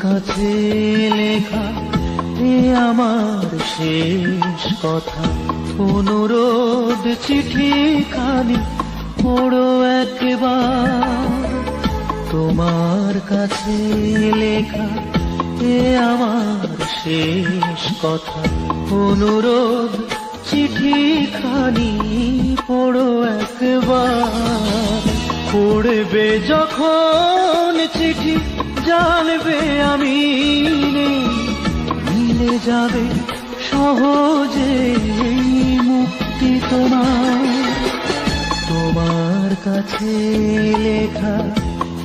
কাছে লেখা এ আমার শেষ কথা। অনুরোধ চিঠি খানি পড়ো একবার। তোমার কাছে লেখা এ আমার শেষ কথা। অনুরোধ চিঠি খানি পড়ো একবার। পড়বে যখন চিঠি জানবে আমি মিলে যাবে সহজে মুক্তি তোমার। তোমার কাছে লেখা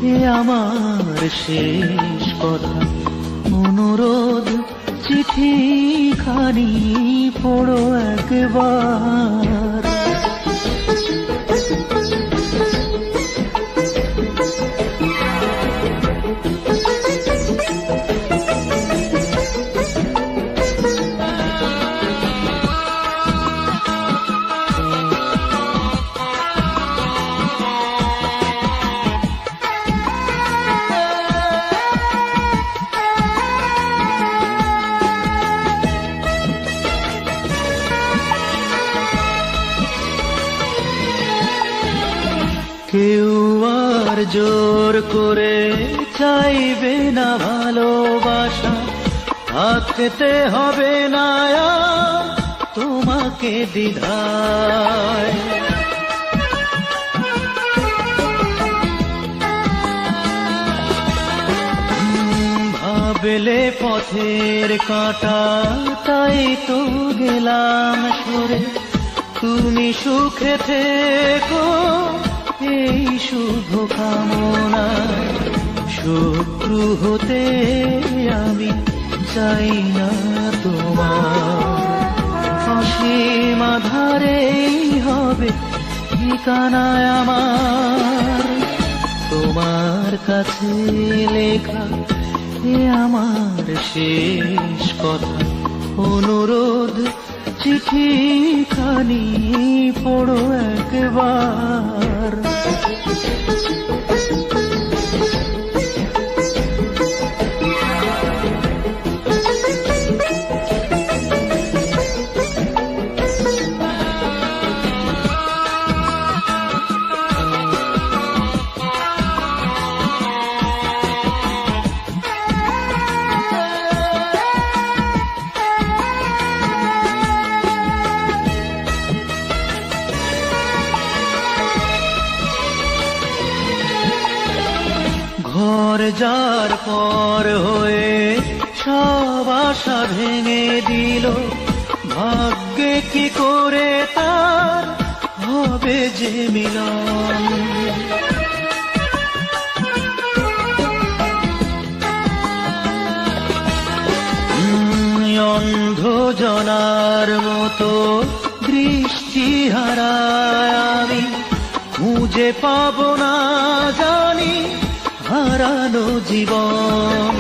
এ আমার শেষ কথা। অনুরোধ চিঠি খানি পড়ো একবার। কেউ আর জোর করে চাইবে না ভালোবাসা। থাকতে হবে না তোমাকে দ্বিধায়। ভাবলে পথের কাঁটা, তাই তো গেলাম সরে। তুমি সুখে থেকো শুভ কামনা, শত্রু হতে আমি চাই না তোমার। অসীম আধারেই হবে ঠিকানায় আমার। তোমার কাছে লেখা এ আমার শেষ কথা। অনুরোধ চিঠি খানি পড়ো একবার। Thank you. ঘর যার পর হয়ে সব আশা ভেঙে দিল। ভাগ্যে কি করে তার হবে যে মিলন? অন্ধ জনার মতো দৃষ্টি হারায় আমি। খুঁজে পাবো না জানি হারানো জীবন।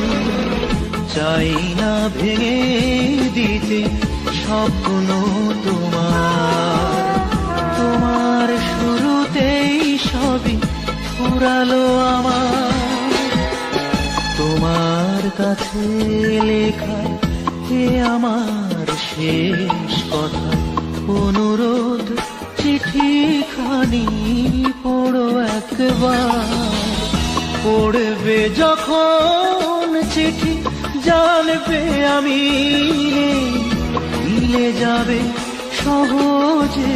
চাই না ভেঙে দিতে স্বপ্ন তোমার। তোমার শুরুতেই সবই ফুরালো আমার। তোমার কাছে লেখা এ আমার শেষ কথা। অনুরোধ, চিঠিখানি পড়ো একবার। পড়বে যখন চিঠি জানবে আমি। মিলে যাবে সহজে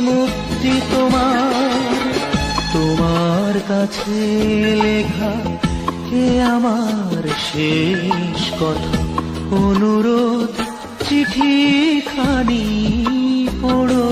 মুক্তি তোমার। তোমার কাছে লেখা কে আমার শেষ কথা? অনুরোধ চিঠি খানি পড়ো